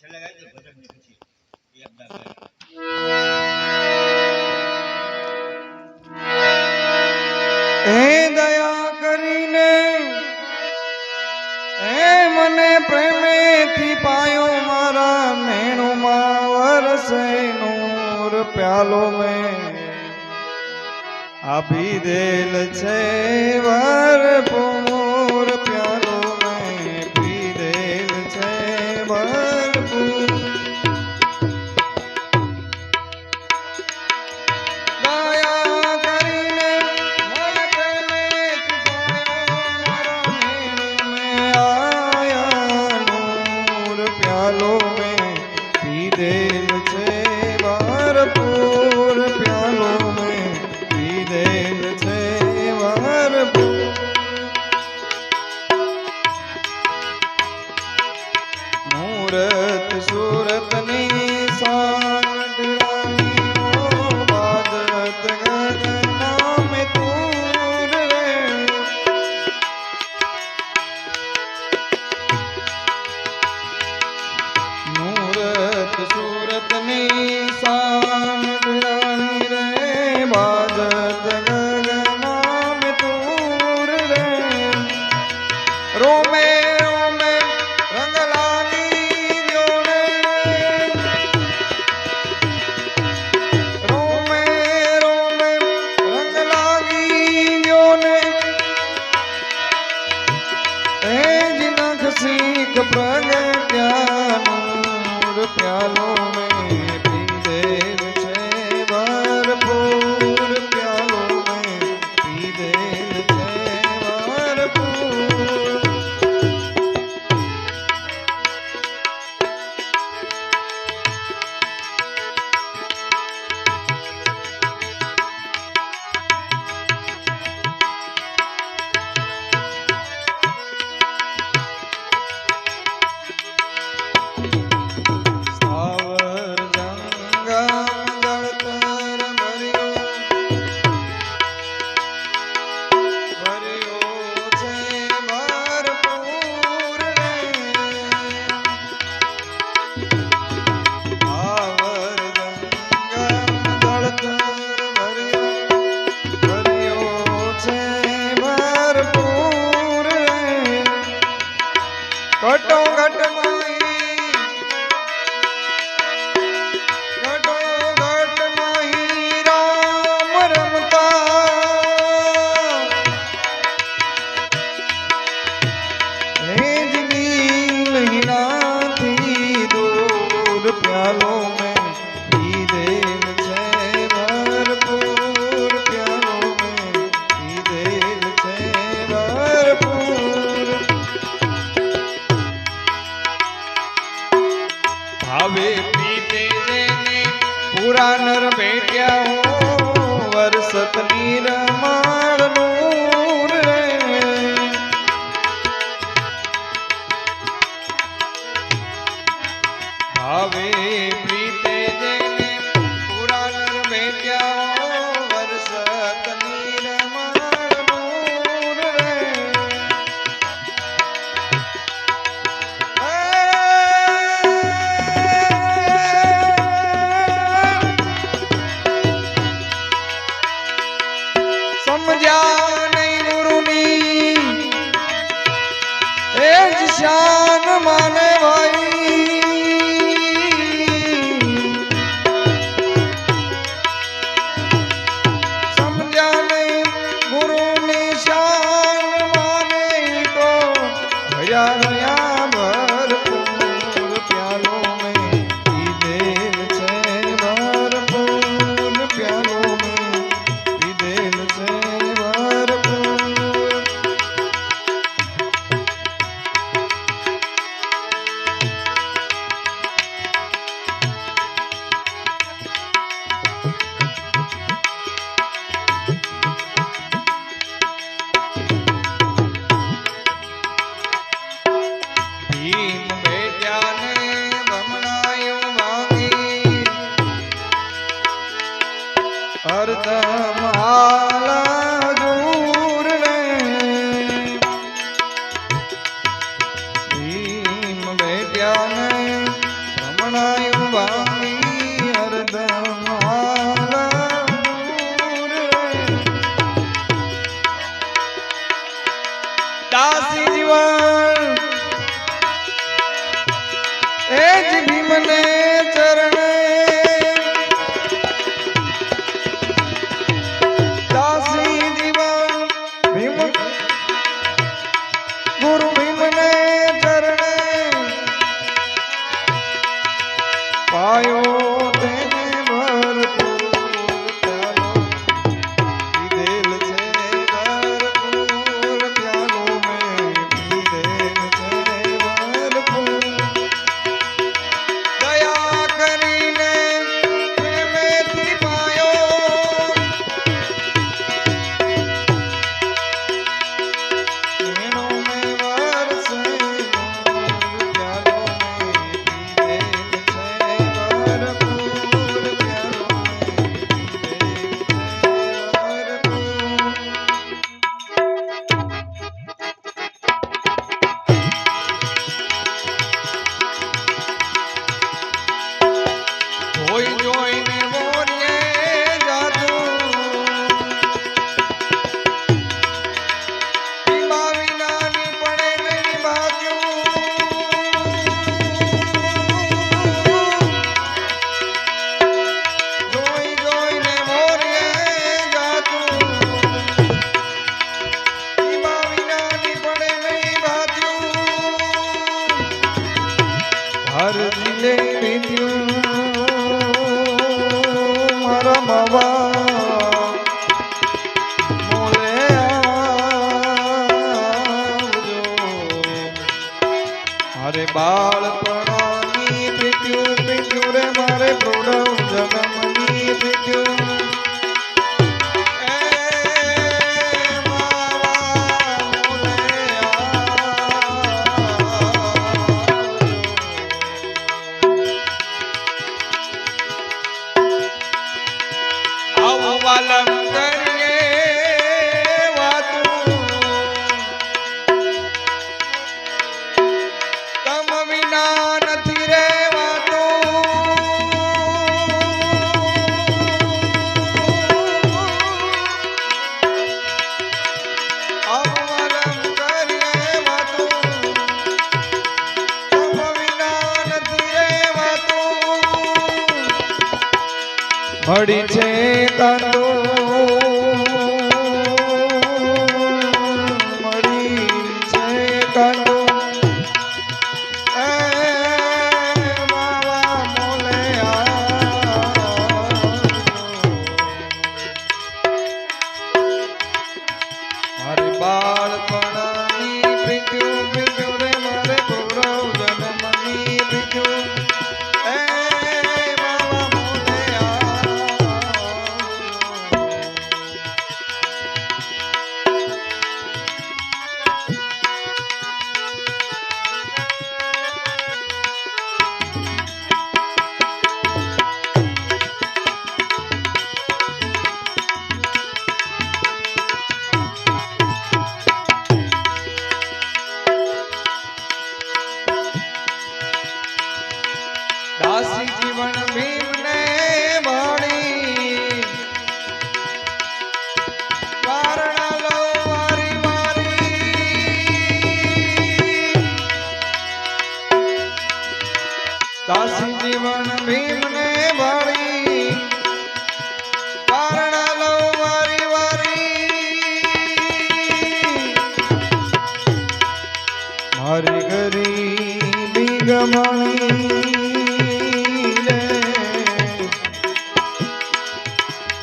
એ હે દયા કરીને, હે મને પ્રેમેથી પાયો મારા નેણુમાં વરસે નૂર પ્યાલો મેં. આપી દેલ છે વા છે ભરપૂર ઘટો ઘટમાં આવે પડી છે તનો મળી છે તનો બાળપણ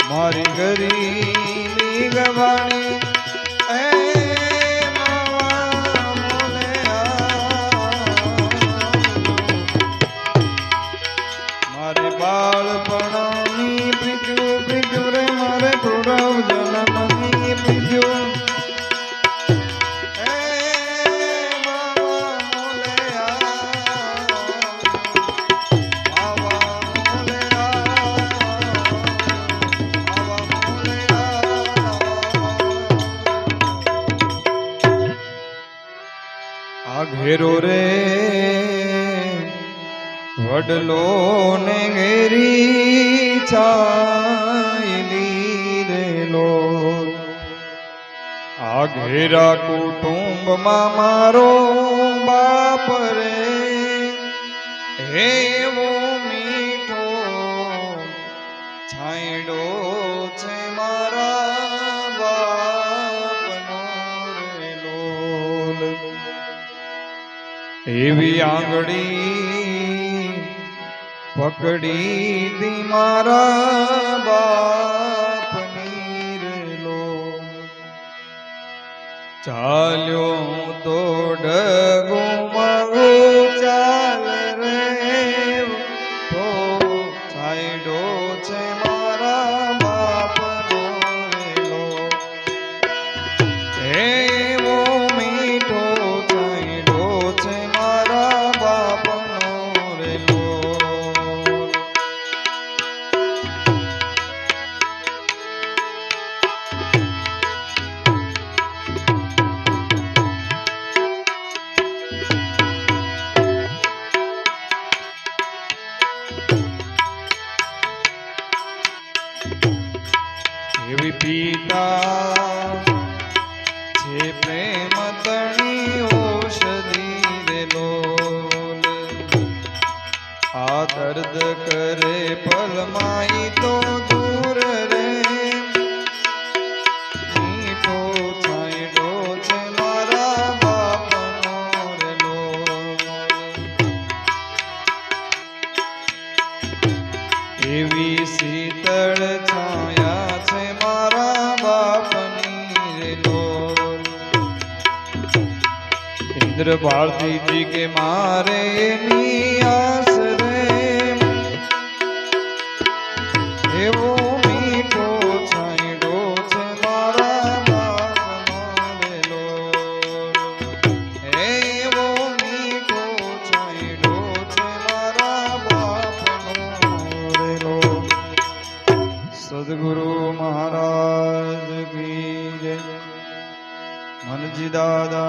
મારી ગરીબી ગવાણી. વડલો ને ઘેરી છાયલી દેલો આ ઘેરા કુટુંબમાં મારો બાપ રે. એવો મીઠો છાંયડો છે મારા બાપનો રેલો એવી આંગળી પકડી દી મારા બાપની રેલો. ચાલ્યો તો ડગો દેવ પીતા છે પ્રેમ તણી ઓષધી રે લોલ આ દર્દ કરે પલમાઈ તો ભારતીજી કે મારે નિયાસ રે એવો